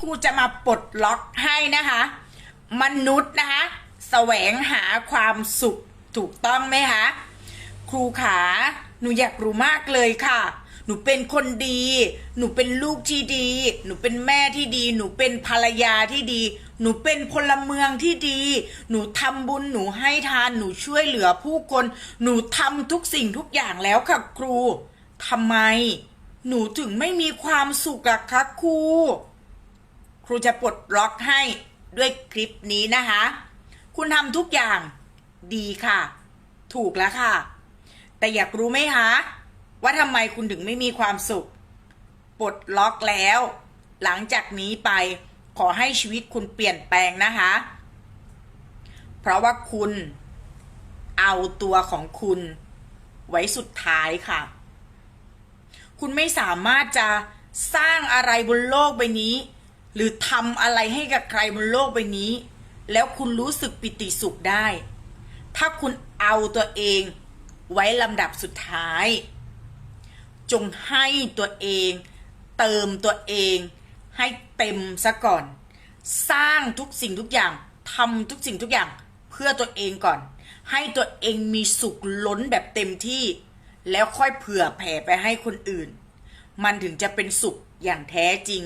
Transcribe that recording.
ครูจะมาปลดล็อกให้นะคะ มนุษย์นะคะแสวงหาความสุขถูกต้องไหมคะครูขาหนูอยากรู้มากเลยค่ะ หนูเป็นคนดี หนูเป็นลูกที่ดี หนูเป็นแม่ที่ดี หนูเป็นภรรยาที่ดี หนูเป็นพลเมืองที่ดี หนูทำบุญ หนูให้ทาน หนูช่วยเหลือผู้คน หนูทำทุกสิ่งทุกอย่างแล้วค่ะครูทำไม หนูถึงไม่มีความสุขล่ะคะครู รูจะปลดล็อกให้ด้วยคลิปนี้นะคะ คุณทำทุกอย่างดีค่ะ ถูกแล้วค่ะ แต่อยากรู้ไหมคะ ว่าทำไมคุณถึงไม่มีความสุข ปลดล็อกแล้ว หลังจากนี้ไปขอให้ชีวิตคุณเปลี่ยนแปลงนะคะ เพราะว่าคุณเอาตัวของคุณไว้สุดท้ายค่ะ คุณไม่สามารถจะสร้างอะไรบนโลกใบนี้ หรือทำอะไรให้กับใครบนโลกใบนี้ แล้วคุณรู้สึกปิติสุขได้ ถ้าคุณเอาตัวเองไว้ลำดับสุดท้าย จงให้ตัวเอง เติมตัวเอง ให้เต็มซะก่อน สร้างทุกสิ่งทุกอย่างทำทุกสิ่งทุกอย่างเพื่อตัวเองก่อน ให้ตัวเองมีสุขล้นแบบเต็มที่ แล้วค่อยเผื่อแผ่ไปให้คนอื่น มันถึงจะเป็นสุขอย่างแท้จริง